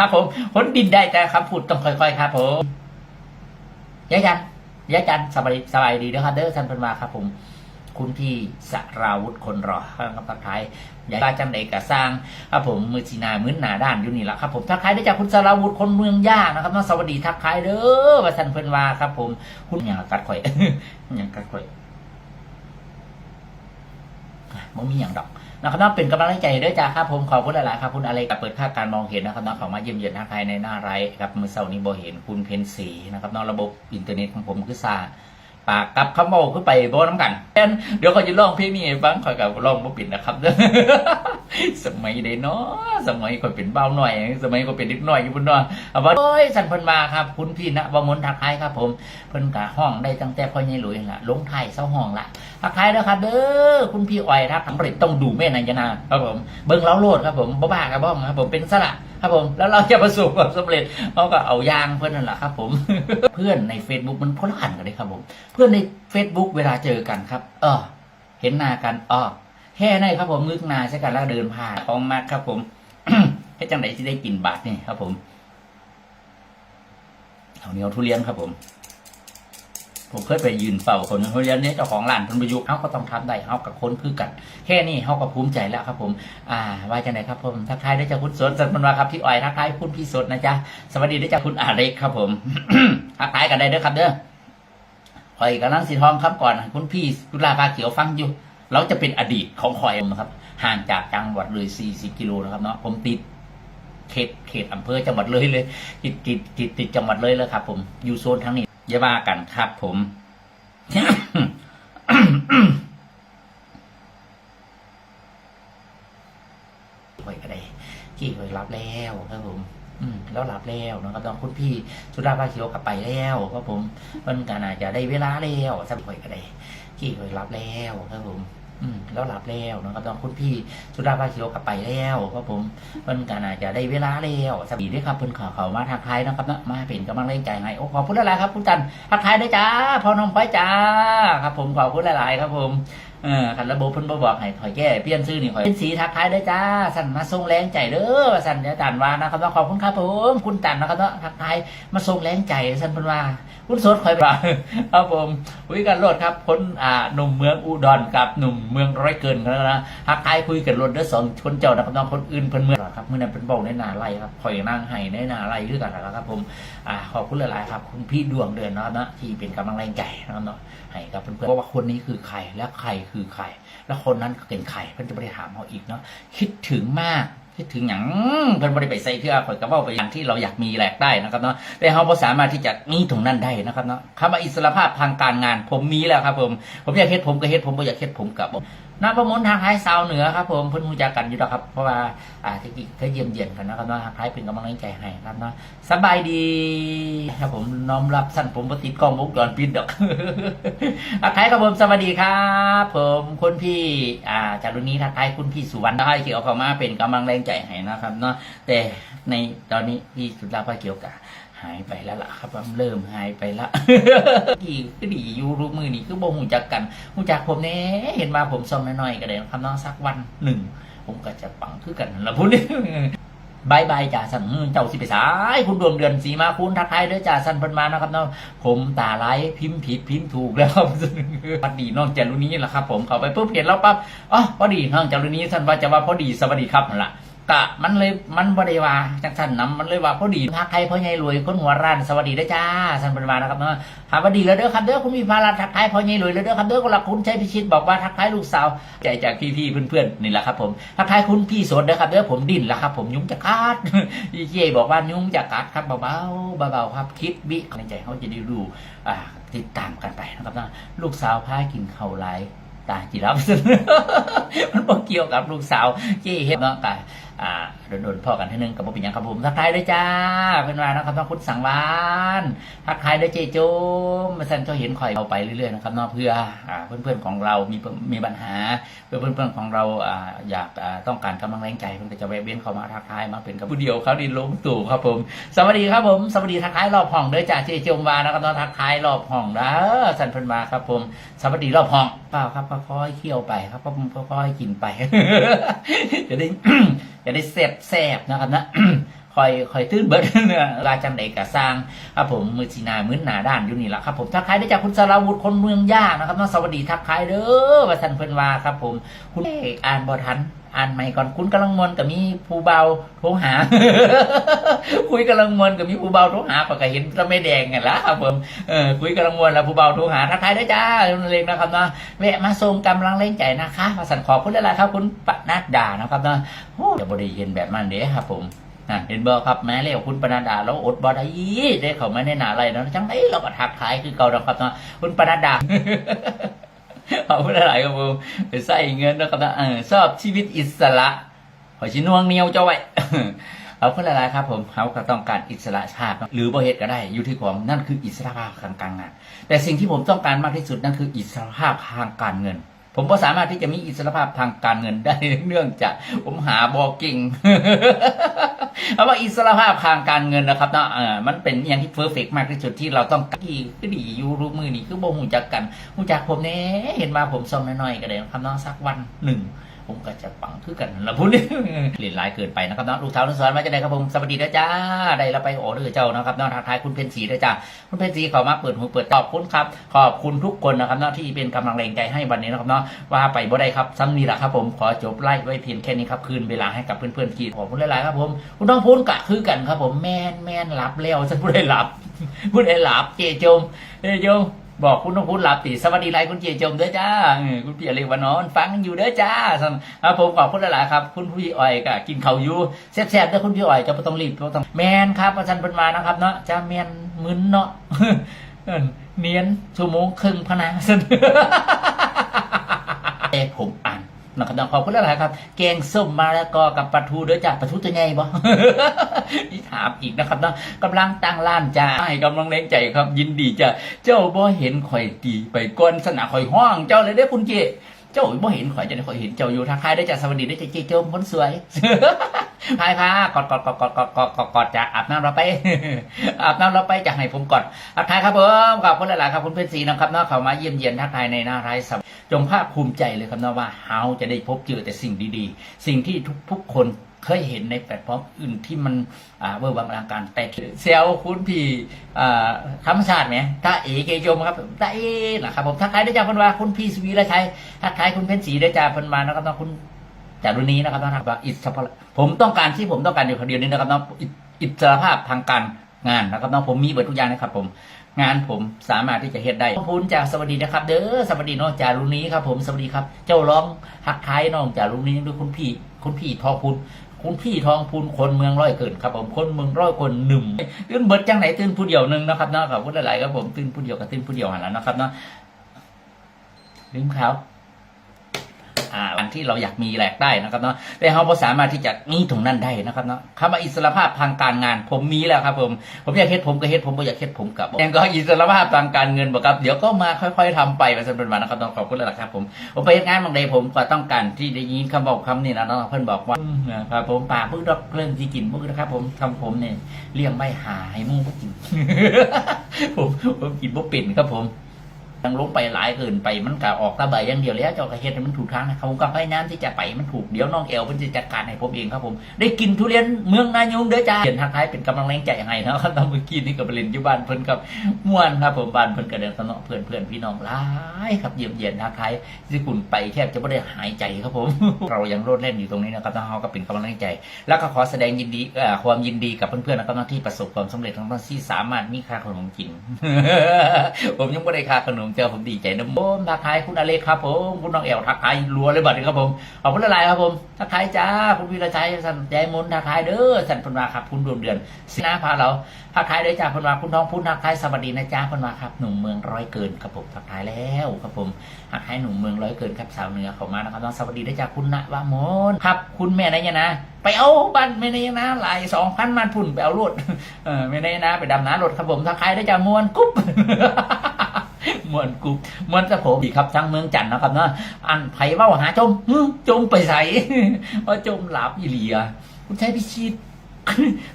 ครับผมพ้นดินได้แต่คำพูดต้องค่อยๆครับผมยายจันยายจันสบายสบายดีนะครับเด้อท่านเพันมาครับ ผม คุณพี่สราวุธคนรอข้างกับทักทายยายจันเอกสร้างครับผมมือชีนามื้นหนาด้านอยู่นี่แหละครับผมทักทายได้จากคุณสราวุธคนเมืองย่านะครับน้องสวัสดีทักทายเด้อว่าท่านเพิ่นว่าครับ ผม คุณอย่างกัดข่อยอย่างกัดข่อยมันมีอย่างดอก นะครับน้องเป็นกำลังใจด้วยจ้าครับผมขอบคุณหลายๆครับคุณอะไรกับเปิดภาคการมองเห็นนะครับน้องเขามาเยี่ยมเยียนทักทายในหน้าไรครับมือเสาร์นี้บเห็นคุณเพนสีนะครับน้องระบบอินเทอร์เน็ตของผมคือซา ปากกับคำบอกขึ้นไปโบน้ำกันเดี๋ยวเขาจะร้องเพลงนี้ฟังคอยกับร้องบ่ปิดนะครับสมัยใดเนาะสมัยก่อนเป็นเบ้าหน่อย สมัยก่อนเป็นเด็กหน่อยอยู่บนนอนเอาว่าโอ้ยสันเพิ่นมาครับ คุณพี่ณบมนทักทายครับ ผมเพิ่นกะห้องได้ตั้งแต่พ่อใหญ่หลุยละลงไทยเศร้าห้องละทักทายเด้อครับเด้อคุณพี่อ้อยทักสำเร็จต้องดูแม่นายจนาครับผมเบิ่งเล้าโลดครับผมบ่บ้าครับบ้องครับผมเป็นสละ ครับผมแล้วเราจะประสบความสำเร็จเขาก็เอายางเพื่อนนั่นแหละครับ ผมเพื่อนใน Facebook มันพละอันกันเลยครับผม เพื่อนใน Facebook เวลาเจอกันครับ เออ เห็นหน้ากันอ้อแค่นั้นครับผมงึกนาใช่กันแล้วเดินผ่านของมากครับ ผมให้จังไหนที่ได้กินบาทนี่ครับ ผมเอาเหนียวทุเรียนครับผม ผมเคยไปยืนเฝ้าคนทุเรียนเนี่ยเจ้าของร้านคนประยุกต์เขาก็ต้องทำได้เขากับคนคือกัน แค่นี้เขาก็ภูมิใจแล้วครับ ผม อ่าว่าจังไหนครับผมทักทายได้จากคุณสดสันมันว่าครับพี่อ้อยทักทายคุณพี่สดนะจ๊ะสวัสดีได้จากคุณอาเล็กครับ ผมทักทายกันได้เด้อครับ เด้อคอยกับนังสีทองครับก่อน คุณพี่กุลาภาเขียวฟังอยู่ เราจะเป็นอดีตของคอยนะครับ ห่างจากจังหวัดเลย 40 กิโลนะครับเนาะผมติดเขตเขตอำเภอจังหวัดเลยเลยติดติดติดติดจังหวัดเลยแล้วครับ ผมอยู่โซนทั้งนี้ อย่าว่ากันครับผม คอยก็ได้ที่คอยรับแล้วครับผม อืมแล้วรับแล้วนะครับน้องคุณพี่สุดาภาเขียวกลับไปแล้วครับผมมันก็น่าจะได้เวลาแล้วสักคอยก็ได้ที่คอยรับแล้วครับผม แล้วรับแล้วนะครับน้องคุณพี่สุดาภาเขียวกลับไปแล้วครับผมมันก็น่าจะได้เวลาแล้วสวัสดีด้วยครับเพิ่นขอเขามาทักทายนะครับนะมาเป็นกำลังแรงใจให้โอ้ขอบคุณหลายๆครับคุณจันทักทายด้วยจ้าพอน้องไปจ้าครับ ผมขอบคุณหลายๆครับผมเออขันระบบเพิ่นบ่บอกให้ถอยแก้เปลี่ยนชื่อนี่ข่อยเป็นสีทักทายเด้จ้าสั่นมาส่งแรงใจเด้อสั่นเดี๋ยวตันว่านะครับเนาขอบคุณครับผมคุณตันนะครับเนาะทักทายมาส่งแรงใจสั่นเพิ่นว่า คุณสดข่อยว่าครับผมคุยกันรถครับคนอ่าหนุ่มเมืองอุดรกับหนุ่มเมืองร้อยเกินกันแล้วนะทักทายคุยกันรถเด้อสองคนเจ้านะครับน้องคนอื่นเพิ่นเมืองครับเมื่อนั้นเป็นบอกในนาไรครับข่อยนั่งให้ในนาไร่คือกันนะครับ ผมอ่าขอบคุณหลายๆครับคุณพี่ดวงเดือนเนาะนะที่เป็นกำลังแรงใจนะครับเนาะให้กับเพื่อนๆว่าคนนี้คือใครและใครคือใคร แล้วคนนั้นเป็นใครเพิ่อนจะไม่ได้ถามเขาอีกเนาะคิดถึงมาก คิดถึงอย่างเพิ่นบริไปใส่เพื่อข่อยกระเว้าไปอย่างที่เราอยากมีแหลกได้นะครับเนาะแต่เขาบ่สามารถที่จะมีตรงนั้นได้นะครับเนาะคำว่าอิสรภาพทางการงาน ผมมีแล้วครับผมผมอยากเฮ็ดผมก็เฮ็ดผมบ่อยากเฮ็ดผมกับผม น้าประมลทางท้ายสาวเหนือครับผมเพิ่อนรู้จักกันอยู่แล้วครับ เพราะว่าอ่าที่กี้เคยเยี่ยมเยียนกันนะครับเนาะทางท้ายเป็นกำลังใจให้ครับเนาะสบายดีครับผมน้อมรับสั้นผมบ่ติดกล้องวงจรปิดดอกทักทายครับผมสวัสดีครับ ผมคุณพี่อ่าจากรุ่นนี้ทักทายคุณพี่สุวรรณได้เกี่ยวเข้ามาเป็นกำลังแรงใจให้นะครับเนาะแต่ในตอนนี้พี่สุดาภาเกี่ยวกับ หายไปแล้วล่ะครับเริ่มหายไปละกี่ก็ดีอยู่รูปมือนี่คือบ่หูจักกันหูจักผมแน่เห็นมาผมซ่อมน้อยๆก็ได้ครับน้องสักวันหนึ่ง ผมก็จะปังคือกันละพูดนี่บายบายจ่าสันเจ้าสิไปสาย คุณดวงเดือนสีมาคุณทักทายด้อจ่าสันเพิ่นมานะครับเนาะผมตาไร้พิมพ์ผิดพิมพ์ถูกแล้วครับพอดีน้องจารุนี้แหละครับ ผมเข้าไปปุ๊บเห็นแล้วปั๊บอ๋อพอดีน้องจารุนี้ท่านว่าจะว่าพอดีสวัสดีครับล่ะ กะมันเลยมันบ่ได้ว่าจังสันนํมันเลยว่าพอดีทักทายพ่อใหญ่รวยคนหัวร้านสวัสดีด้จ้าสันเพิ่นมานะครับเนาะหาพอดีแล้วเด้อครับเด้อคุณมีภาระทักทายพ่อใหญ่รวยแล้วเด้อครับเด้อคนละคุณชัยพิชิตบอกว่าทักทายลูกสาวใจจากพี่ๆเพื่อนๆนี่แหละครับผมทักทายคุณพี่สดเด้อครับเด้อผมดิ้นล้วครับผมยุ้งจะขาดพี่เจบอกว่ายุ้งจะกัดครับเบาๆเบาๆครับคิดบิในใจเขาจะได้รู้อ่าติดตามกันไปนะครับนะลูกสาวพากินเข้าวไร ตาจีรับมันบ่เกี่ยวกับลูกสาวเจ๊เฮ็ดเนาะกะอ่าโดนๆพ่อกันทีนึงกับบ่เป็นหยังครับผมทักทายด้วยจ้าเพิ่นว่านะครับต้องคุณสังวานทักทายด้วยเจโจมมาสั่นเขาเห็นข่อยเอาไปเรื่อยๆนะครับเนาะเพื่ออ่าเพื่อนๆของเรามีมีปัญหาเพื่อนเพื่อนๆของเราอ่าอยากอ่าต้องการกำลังแรงใจเพื่อนก็จะแวะเวียนเข้ามาทักทายมาเป็นกับผู้เดียวเขาดินลงตู่ครับผมสวัสดีครับผมสวัสดีทักทายรอบห้องเด้อจ่าเจจงวานะครับน้องทักทายรอบห้องเด้อสันเพิ่นมาครับผมสวัสดีรอบห้องเปล่าครับค่อยๆเคี่ยวไปครับผมค่อยๆกินไป จะได้จะได้แซ่บแซ่บๆนะครับนะ คอยคอยตื้นเบิดเนี่ยลาจังใดกะสร้างครับผมมือสีนามือหนาด้านอยู่นี่แหละครับผมทักทายได้จากคุณสราวุธคนเมืองย่านะครับน้องสวัสดีทักทายเด้อว่าสันเพิ่นว่าครับผม คุณเอกอ่านบทันอ่านใหม่ก่อนคุณกำลังมวนกับมีผู้เบาโทรหา คุยกำลังมวนกับมีผู้เบาโทรหาปก็เห็นจะไม่แดงไงล่ะครับผมเออคุยกำลังมวนแล้วผู้เบาโทรหาทักทายได้จ้าเล็กนะครับเนาะแวะมาส่งกำลังแรงใจนะคะมาสั่นขอบคุณได้ละครับ คุณปนัดดานะครับเนาะโอ้อย่าบริเย็นแบบมันเด้ครับผม นั่นเห็นบ่ครับแม้เรียกคุณปนัดดาแล้วอดบ่ได้ได้เขาไม่ได้หนาอะไรนะจังไดเราก็ทักทายคือเก่านะครับนะคุณปนัดดาเอาไม่ได้หลายครับผมไปใส่เงินนะครับนะเออชอบชีวิตอิสระขอชินวงเหนียวเจ้าไว้เอาคนละลายครับผมเขาก็ต้องการอิสระภาพหรือบ่เหตุก็ได้อยู่ที่ของนั่นคืออิสระภาพทางการงานแต่สิ่งที่ผมต้องการมากที่สุดนั่นคืออิสระภาพทางการเงิน ผมก็สามารถที่จะมีอิสรภาพทางการเงินได้เนื่องจากผมหาบอกิงเพราะว่าอิสรภาพทางการเงินนะครับเนาะมันเป็นอย่างที่เพอร์เฟกมากที่สุดที่เราต้องกี่ก็ดีอยู่รู้มือนี่คือบ่หูจักกันหูจักผมเนี่ยเห็นมาผมซองน้อยๆก็ได้นะครับน้องสักวันหนึ่ง ผมก็จะปังคือกันละพูดเรียนหลายเกินไปนะครับเนาะลูกเท้าลูกศรมาจะได้ครับผมสวัสดีนะจ้าได้แล้วไปโอ้เด้อเจ้านะครับเนาะทักทายคุณเพนสีด้วยจ้าคุณเพนสีขอมาเปิดหูเปิดตอบคุณครับ ขอบคุณทุกคนนะครับเนาะที่เป็นกำลังแรงใจให้วันนี้นะครับเนาะว่าไปบ่ได้ครับซ้ำนี้แหละครับผมขอจบไล่ไว้เพียงแค่นี้ครับคืนเวลาให้กับเพื่อนๆที่ขอบคุณหลายๆครับผมคุณต้องพูนกะคือกันครับผมแม่นแม่นหลับแล้วฉันผู้ใดหลับผู้ใดหลับเจจมเจจม บอกคุณต้องพูดหลับติสวัสดีไลคุณเจียจมเด้อจ้าคุณเปียเรียกว่านอนฟังอยู่เด้อจ้าสำครับผมขอบคุณหลายครับ คุณพี่อ้อยก็กินเขาอยู่แซ่บๆเด้อคุณพี่อ้อยจะไม่ต้องรีบไม่ต้องแมนครับประชันเป็นมานะครับเนาะจะแมนมึนเนาะเนียนชั่วโมงครึ่งพะนะซึ่งเอผมอ่า นะครับน้องขอบคุณหลายๆครับ แกงส้มมาแล้วก็กับปลาทูเด้อจ้ะปลาทูตัวใหญ่บ่นี่ถามอีกนะครับเนาะกำลังตั้งร้านจ้าให้กำลังแรงใจครับ ยินดีจะเจ้าบ่เห็นข่อยตีไปก้นสนาข่อยห้อง เจ้าเลยเด้อคุณเจ เจ้าบ่เห็นข่อยจะได้ข่อยเห็นเจ้าอยู่ทางใครได้อจ้าสวัสดีได้อจ้าเจเจ้าคนสวยพายพากอดกอดกอดกอดกอดกอดกอดกอดจะอาบน้ำเราไปอาบน้ำเราไปจะให้ผมกอดทักทายครับผมขอบคุณหลายๆครับคุณเพื่อนสีนะครับเนาะเขามาเยี่ยมเยียนทักทายในหน้าไร้สับจงภาคภูมิใจเลยครับเนาะว่าเฮาจะได้พบเจอแต่สิ่งดีๆ สิ่งที่ทุกทุกคน เคยเห็นในแพลตฟอร์มอื่นที่มันเวอร์วังอลังการแต่เซลคุณพี่ธรรมชาติไหมถ้าเอเกยมครับถ้าเอนะครับผมทักทายได้จ้าคนว่าคุณพี่สวีระชัยทักทายคุณเพนสีได้จาเพิ่นมานะครับเนาะคุณจากรุ่นนี้นะครับนะครับอิสระผมต้องการที่ผมต้องการอยู่คนเดียวนี้นะครับนาะอิอิสรภาพทางการงานนะครับเนาะผมมีเบิดทุกอย่างนะครับผมงานผมสามารถที่จะเฮ็ดได้ขอบคุณจากสวัสดีนะครับ เด้อสวัสดีน้องจากรุ่นนี้ครับผมสวัสดีครับ เจ้าร้องหักท้ายน้องจากรุ่นนี้ด้วยคุณพี่คุณพี่ทองพูน คุณพี่ทองพูนคนเมืองร้อยเกินครับผมคนเมืองร้อยคนหนึ่งตื่นเบิดจังไหนตื่นผู้เดียวหนึ่งนะครับเนาะขอบคุณหลายๆครับผมตื่นผู้เดียวกับตื่นผู้เดียวหันแล้วนะครับเนาะลืมเขา อ่าวันที่เราอยากมีแหลกได้นะครับเนาะแต่เราบ่สามารถที่จะมีตรงนั้นได้นะครับเนาะคำว่าอิสรภาพทางการงาน ผมมีแล้วครับผมผมอยากเฮ็ดผมก็เฮ็ดผมบ่อยากเฮ็ดผมกับยังก็อิสรภาพทางการเงินบ่ครับเดี๋ยวก็มาค่อย ๆทำไปไปสันเป็นวันนะครับต้องขอบคุณแล้วล่ะครับผมผมไปงานบางใดผมก็ต้องการที่ได้ยินคำบอกคำนี้นะเนาะเพิ่อนบอกว่าครับผมป่าพึ่งดอกเรื่องที่กินพึ่งนะครับ ผมทำผมเนี่ยเลี้ยงไม่หาให้หมู่บ่กินผมผมกินบ่เป็นครับผม ยังลงไปหลายเกินไปมันก็ออกตาใบอย่างเดียวแล้วเจ้ากระเฮ็ดให้มันถูกทางนะเขาก็พยายามที่จะไปมันถูกเดี๋ยวน้องเอลมันจะจัดการให้ผมเองครับผม ได้กินทุเรียนเมืองนายุงเด้อจ้าเห็นทางท้ายเป็นกำลังแรงใจให้นะครับตอนเมื่อกี้นี่ก็ไปเล่นอยู่บ้านเพิ่นกับม่วนครับผมบ้านเพิ่นก็เดินสนอเพื่อนเพื่อนพี่น้องหลายครับเยี่ยมเยียนทางท้ายที่คุณไปแทบจะไม่ได้หายใจครับผม เรายังโลดเล่นอยู่ตรงนี้นะครับทางเฮาก็เป็นกำลังแรงใจ แล้วก็ขอแสดงยินดีความยินดีกับเพื่อนๆนะครับที่ประสบความสำเร็จทั้งที่สามารถมีค่าขนมกิน ผมยังไม่ได้ค่าขนมเจอผมดีใจนะผมทักทายคุณอเล็กครับผมคุณน้องเอลทักทายรัวเลยบัดนี้ครับผมขอบคุณหลายครับผมทักทายจ้าคุณวีระชัยสันใจมนทักทายเด้อสันพนวาครับคุณดวงเดือนสินาพาเราทักทายเด้อจ้าพนวาคุณท้องพูนทักทายสวัสดีนะจ้าพนวาครับหนุ่มเมืองร้อยเกินครับผมทักทายแล้วครับผมทักทายหนุ่มเมืองร้อยเกินครับสาวเหนือเข้ามานะครับน้องสวัสดีนะจ้าคุณณวามนครับคุณแม่นายนะไปเอาบ้านแม่นายนะหลายสองพันมันพุ่นไปเอารถเออแม่นายนะไปดำน้ำรถครับผมทักทายได้จ้ามวนกุ๊บ มวนกุบมวนตะโขบีครับทั้งเมืองจันทน์นะครับเนาะอันไผเว่าหาจมจมไปใส่ว่าจมหลับอีหลีอะคุณใช้พิชิต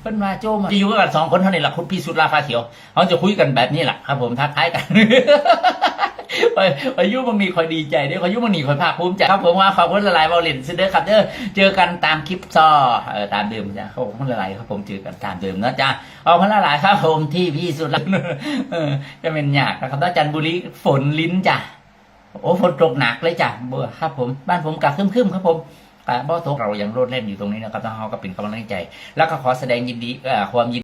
เป็นมาโจมอะจะอยู่กันสองคนเท่านี้แหละคุณพี่สุดราฟาเขียวเขาจะคุยกันแบบนี้แหละครับผมทักทายกัน ไปยุ่บางนีคอยดีใจเด้อคอยยุ่บางนีคอยภาคภูมิใจครับผมว่าขอบคุณหลายๆบอลเลนซิเดอร์ครับเด้อเจอกันตามคลิปซอเออตามเดิมจ้ะขอบคุณหลายครับผมเจอกันตามเดิมนะจ้ะเอาพันหลายครับผมที่พี่สุดล้วเออจะเป็นยากนะครับถ้าจันทบุรีฝนลิ้นจ้ะโอ้ฝนตกหนักเลยจ้ะเบื่อครับผมบ้านผมกะคึมๆครับผมแต่บ่ตกเรายังโลดเล่นอยู่ตรงนี้นะครับถ้าเขาก็เป็นกำลังใจ แล้วก็ขอแสดงยินดีความยิน